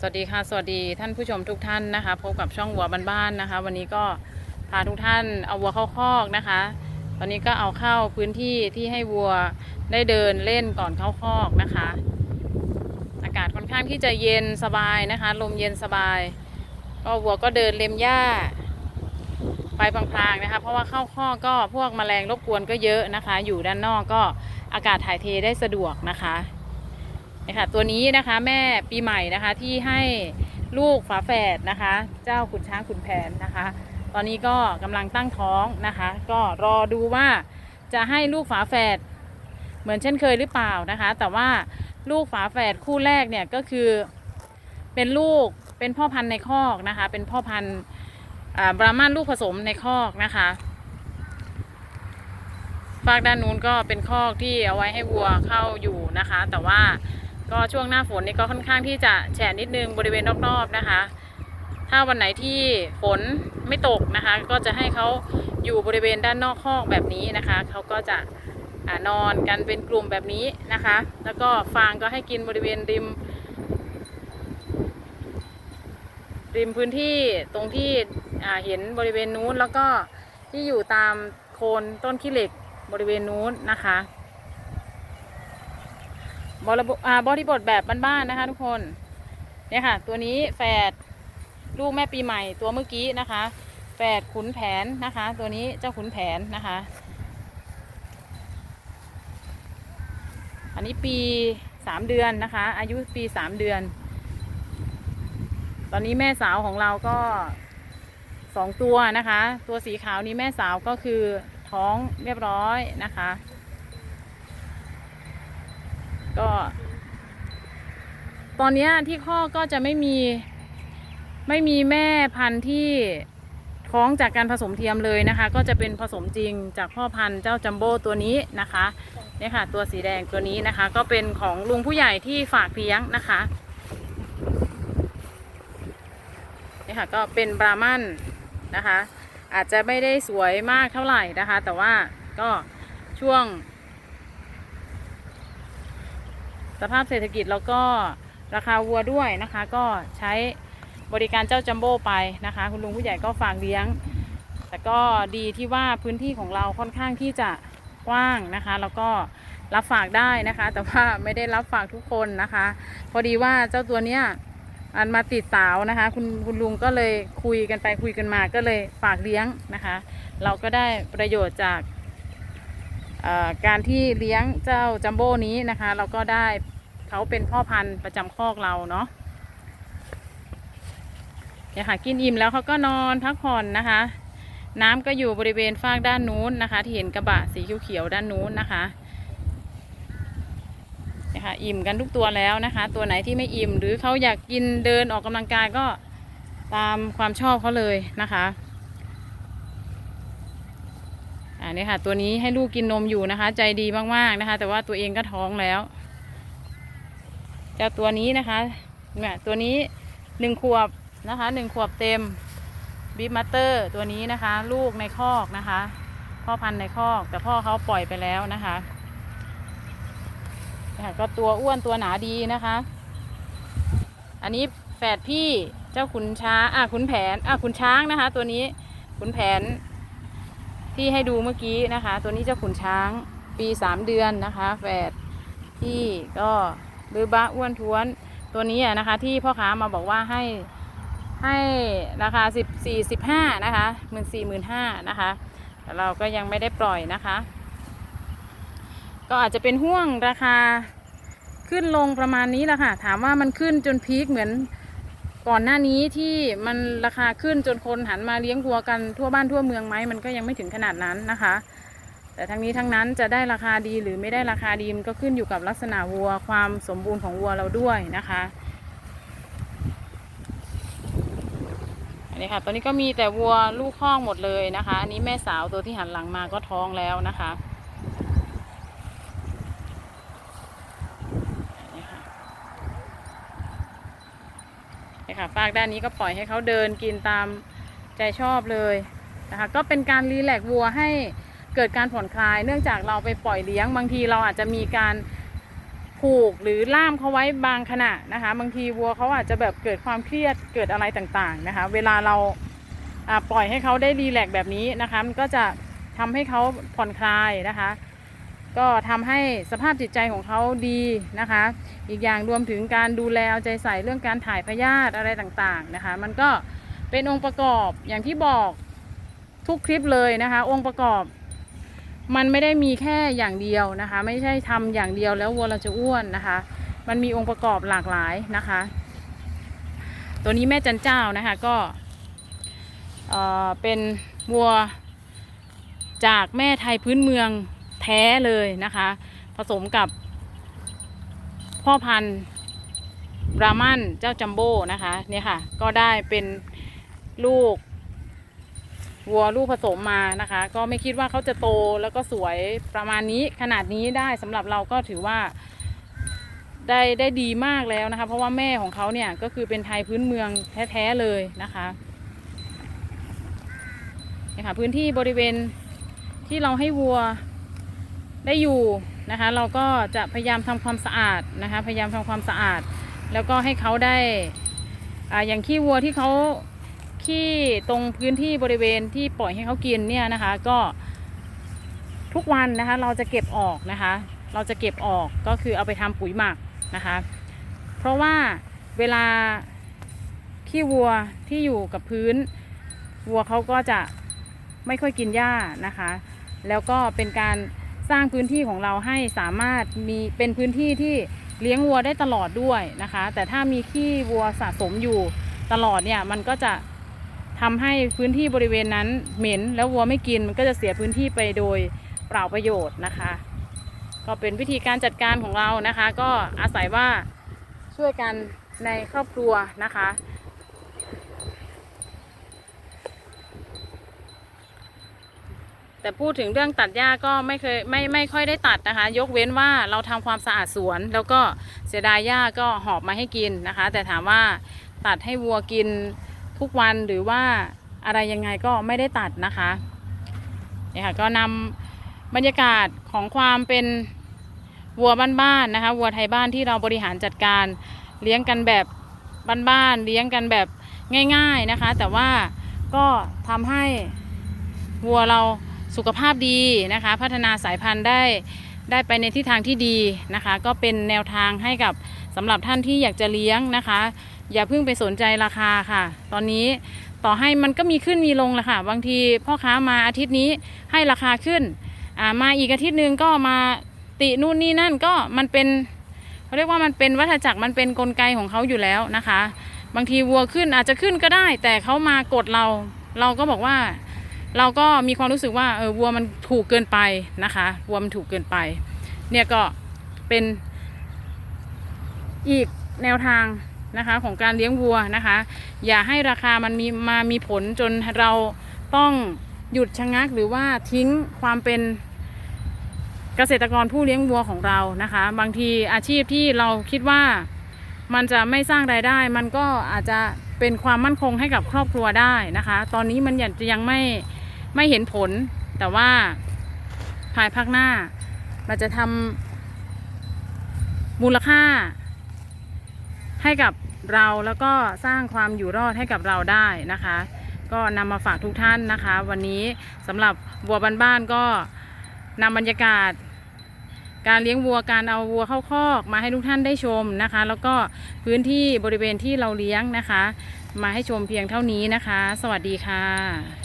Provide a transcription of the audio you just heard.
สวัสดีค่ะ สวัสดีท่านผู้ชมทุกท่านนะคะพบกับช่องวัวบ้านๆนะคะ วันนี้ก็พาทุกท่านเอาวัวเข้าคอกนะคะ ตอนนี้ก็เอาเข้าพื้นที่ที่ให้วัวได้เดินเล่นก่อนเข้าคอกนะคะ อากาศค่อนข้างที่จะเย็นสบายนะคะ ลมเย็นสบาย ก็วัวก็เดินเล็มหญ้า ไปพลางๆนะคะ เพราะว่าเข้าคอกก็พวกแมลงรบกวนก็เยอะนะคะ อยู่ด้านนอกก็อากาศถ่ายเทได้สะดวกนะคะ นี่ค่ะตัวนี้นะคะแม่ปีใหม่นะคะที่ให้ลูกฝาแฝดนะคะ เจ้าขุนช้างขุนแผนนะคะ ตอนนี้ก็กำลังตั้งท้องนะคะ ก็รอดูว่าจะให้ลูกฝาแฝดเหมือนเช่นเคยหรือเปล่านะคะ แต่ว่าลูกฝาแฝดคู่แรกเนี่ยก็คือเป็นลูกเป็นพ่อพันธุ์ในคอกนะคะ เป็นพ่อพันธุ์บราหมันลูกผสมในคอกนะคะฝากด้านนู้นก็เป็นคอกที่เอาไว้ให้วัวเข้าอยู่นะคะ แต่ว่า ก็ช่วงหน้าฝนนี่ก็ค่อนข้างที่จะแฉะนิดนึงบริเวณรอบๆนะคะ ถ้าวันไหนที่ฝนไม่ตกนะคะ ก็จะให้เขาอยู่บริเวณด้านนอกคอกแบบนี้นะคะเขาก็จะอนอนกันเป็นกลุ่มแบบนี้นะคะ แล้วก็ฟางก็ให้กินบริเวณริม ริมพื้นที่ตรงที่เห็นบริเวณนู้นแล้วก็ที่อยู่ตามโคนต้นขี้เหล็กบริเวณนู้นนะคะ บริบทอ่าบริบทแบบบ้านๆนะคะ ทุกคนเนี่ยค่ะ ตัวนี้แฝดลูกแม่ปีใหม่ตัวเมื่อกี้นะคะแฝดขุนแผนนะคะ ตัวนี้เจ้าขุนแผนนะคะ อันนี้ปีสามเดือนนะคะ อายุปีสามเดือน ตอนนี้แม่สาวของเราก็สองตัวนะคะ ตัวสีขาวนี้แม่สาวก็คือท้องเรียบร้อยนะคะ ก็ ตอนนี้ที่ข้อก็จะไม่มีไม่มีแม่พันธุ์ที่ท้องจากการผสมเทียมเลยนะคะ ก็จะเป็นผสมจริงจากพ่อพันธุ์เจ้าจัมโบ้ตัวนี้นะคะเนี่ยค่ะ ตัวสีแดงตัวนี้นะคะ ก็เป็นของลุงผู้ใหญ่ที่ฝากเลี้ยงนะคะเนี่ยค่ะก็เป็นบราหมันนะคะ อาจจะไม่ได้สวยมากเท่าไหร่นะคะ แต่ว่าก็ช่วง สภาพเศรษฐกิจแล้วก็ราคาวัวด้วยนะคะ ก็ใช้บริการเจ้าจัมโบ้ไปนะคะ คุณลุงผู้ใหญ่ก็ฝากเลี้ยง แต่ก็ดีที่ว่าพื้นที่ของเราค่อนข้างที่จะกว้างนะคะ แล้วก็รับฝากได้นะคะ แต่ว่าไม่ได้รับฝากทุกคนนะคะ พอดีว่าเจ้าตัวเนี้ยมันมาติดสาวนะคะ คุณคุณลุงก็เลยคุยกันไปคุยกันมาก็เลยฝากเลี้ยงนะคะ เราก็ได้ประโยชน์จาก การที่เลี้ยงเจ้าจัมโบ้นี้นะคะ เราก็ได้เขาเป็นพ่อพันธุ์ประจำคอกเราเนาะเนี่ยค่ะกินอิ่มแล้วเขาก็นอนพักผ่อนนะคะ น้ำก็อยู่บริเวณฟากด้านนู้นนะคะ ที่เห็นกระบะสีเขียวๆด้านนู้นนะคะเนี่ยค่ะอิ่มกันทุกตัวแล้วนะคะ ตัวไหนที่ไม่อิ่มหรือเขาอยากกินเดินออกกำลังกายก็ตามความชอบเขาเลยนะคะ อ่านี่ค่ะ ตัวนี้ให้ลูกกินนมอยู่นะคะ ใจดีมากๆนะคะ แต่ว่าตัวเองก็ท้องแล้วเจ้าตัวนี้นะคะเนี่ยตัวนี้หนึ่งขวบนะคะหนึ่งขวบเต็มบีมัตเตอร์ตัวนี้นะคะ ลูกในคอกนะคะ พ่อพันธุ์ในคอก แต่พ่อเขาปล่อยไปแล้วนะคะค่ะก็ตัวอ้วนตัวหนาดีนะคะ อันนี้แฝดพี่เจ้าขุนช้างอะขุนแผนอะขุนช้างนะคะ ตัวนี้ขุนแผน ที่ให้ดูเมื่อกี้นะคะ ตัวนี้เจ้าขุนช้างปีสามเดือนนะคะแฝดที่ก็บือบะอ้วนท้วนตัวนี้นะคะ ที่พ่อค้ามาบอกว่าให้ให้ราคาสิบสี่สิบห้านะคะหมื่นสี่หมื่นห้านะคะแต่เราก็ยังไม่ได้ปล่อยนะคะ ก็อาจจะเป็นห่วงราคาขึ้นลงประมาณนี้แหละค่ะ ถามว่ามันขึ้นจนพีคเหมือน ก่อนหน้านี้ที่มันราคาขึ้นจนคนหันมาเลี้ยงวัวกันทั่วบ้านทั่วเมืองไหมมันก็ยังไม่ถึงขนาดนั้นนะคะ แต่ทั้งนี้ทั้งนั้นจะได้ราคาดีหรือไม่ได้ราคาดีมันก็ขึ้นอยู่กับลักษณะวัวความสมบูรณ์ของวัวเราด้วยนะคะอันนี้ค่ะตอนนี้ก็มีแต่วัวลูกข้องหมดเลยนะคะ อันนี้แม่สาวตัวที่หันหลังมาก็ท้องแล้วนะคะนี่ค่ะนี่ ค่ะฝากด้านนี้ก็ปล่อยให้เขาเดินกินตามใจชอบเลยนะคะ ก็เป็นการรีแลกวัวให้เกิดการผ่อนคลาย เนื่องจากเราไปปล่อยเลี้ยง บางทีเราอาจจะมีการผูกหรือล่ามเขาไว้บางขณะนะคะ บางทีวัวเขาอาจจะแบบเกิดความเครียดเกิดอะไรต่างๆนะคะ เวลาเราปล่อยให้เขาได้รีแลกแบบนี้นะคะมันก็จะทำให้เขาผ่อนคลายนะคะ ก็ทำให้สภาพจิตใจของเขาดีนะคะ อีกอย่างรวมถึงการดูแลเอาใจใส่เรื่องการถ่ายพยาธิอะไรต่างๆนะคะ มันก็เป็นองค์ประกอบอย่างที่บอกทุกคลิปเลยนะคะ องค์ประกอบ มันไม่ได้มีแค่อย่างเดียวนะคะ ไม่ใช่ทำอย่างเดียวแล้ววัวเราจะอ้วนนะคะ มันมีองค์ประกอบหลากหลายนะคะ ตัวนี้แม่จันเจ้านะคะก็เอ่อเป็นวัวจากแม่ไทยพื้นเมือง ท้เลยนะคะ ผสมกับพ่อพันธุ์รามันเจ้าจัมโบ้นะคะเนี่ยค่ะ ก็ได้เป็นลูกวัวลูกผสมมานะคะ ก็ไม่คิดว่าเขาจะโตแล้วก็สวยประมาณนี้ขนาดนี้ได้สำหรับเราก็ถือว่าได้ได้ดีมากแล้วนะคะ เพราะว่าแม่ของเขาเนี่ยก็คือเป็นไทยพื้นเมืองแท้ๆเลยนะคะเนี่ยค่ะพื้นที่บริเวณที่เราให้วัว ได้อยู่นะคะ เราก็จะพยายามทำความสะอาดนะคะ พยายามทำความสะอาด แล้วก็ให้เขาได้อ่าอย่างขี้วัวที่เขาที่ตรงพื้นที่บริเวณที่ปล่อยให้เขากินเนี่ยนะคะ ก็ทุกวันนะคะ เราจะเก็บออกนะคะ เราจะเก็บออกก็คือเอาไปทำปุ๋ยหมักนะคะ เพราะว่าเวลาขี้วัวที่อยู่กับพื้น วัวเขาก็จะไม่ค่อยกินหญ้านะคะ แล้วก็เป็นการ สร้างพื้นที่ของเราให้สามารถมีเป็นพื้นที่ที่เลี้ยงวัวได้ตลอดด้วยนะคะ แต่ถ้ามีขี้วัวสะสมอยู่ตลอดเนี่ยมันก็จะทำให้พื้นที่บริเวณนั้นเหม็น แล้ววัวไม่กินมันก็จะเสียพื้นที่ไปโดยเปล่าประโยชน์นะคะ ก็เป็นวิธีการจัดการของเรานะคะ ก็อาศัยว่าช่วยกันในครอบครัวนะคะ แต่พูดถึงเรื่องตัดหญ้าก็ไม่เคยไม่ไม่ค่อยได้ตัดนะคะ ยกเว้นว่าเราทำความสะอาดสวน แล้วก็เสียดายหญ้าก็หอบมาให้กินนะคะ แต่ถามว่าตัดให้วัวกินทุกวันหรือว่าอะไรยังไงก็ไม่ได้ตัดนะคะเนี่ยค่ะก็นำบรรยากาศของความเป็นวัวบ้านๆนะคะวัวไทยบ้านที่เราบริหารจัดการเลี้ยงกันแบบบ้านๆเลี้ยงกันแบบง่าย ๆนะคะ แต่ว่าก็ทำให้วัวเรา สุขภาพดีนะคะ พัฒนาสายพันธุ์ได้ได้ไปในทิศทางที่ดีนะคะ ก็เป็นแนวทางให้กับสำหรับท่านที่อยากจะเลี้ยงนะคะ อย่าเพิ่งไปสนใจราคาค่ะ ตอนนี้ต่อให้มันก็มีขึ้นมีลงแหละค่ะบางทีพ่อค้ามาอาทิตย์นี้ให้ราคาขึ้นมาอีกอาทิตย์หนึ่งก็มาตินู่นนี่นั่นก็มันเป็นเขาเรียกว่ามันเป็นวัฏจักรมันเป็นกลไกของเขาอยู่แล้วนะคะ บางทีวัวขึ้นอาจจะขึ้นก็ได้ แต่เขามากดเรา เราก็บอกว่า เราก็มีความรู้สึกว่าเออวัวมันถูกเกินไปนะคะวัวมันถูกเกินไป เนี่ยก็เป็นอีกแนวทางนะคะของการเลี้ยงวัวนะคะ อย่าให้ราคามันมีมามีผลจนเราต้องหยุดชะงักหรือว่าทิ้งความเป็นเกษตรกรผู้เลี้ยงวัวของเรานะคะ บางทีอาชีพที่เราคิดว่ามันจะไม่สร้างรายได้ มันก็อาจจะเป็นความมั่นคงให้กับครอบครัวได้นะคะ ตอนนี้มันยังยังไม่ ไม่เห็นผล แต่ว่าภายภาคหน้ามันจะทำมูลค่า ให้กับเราแล้วก็สร้างความอยู่รอดให้กับเราได้นะคะ ก็นำมาฝากทุกท่านนะคะ วันนี้สำหรับวัวบ้านๆก็นำบรรยากาศการเลี้ยงวัวการเอาวัวเข้าคอกมาให้ทุกท่านได้ชมนะคะ แล้วก็พื้นที่บริเวณที่เราเลี้ยงนะคะ มาให้ชมเพียงเท่านี้นะคะ สวัสดีค่ะ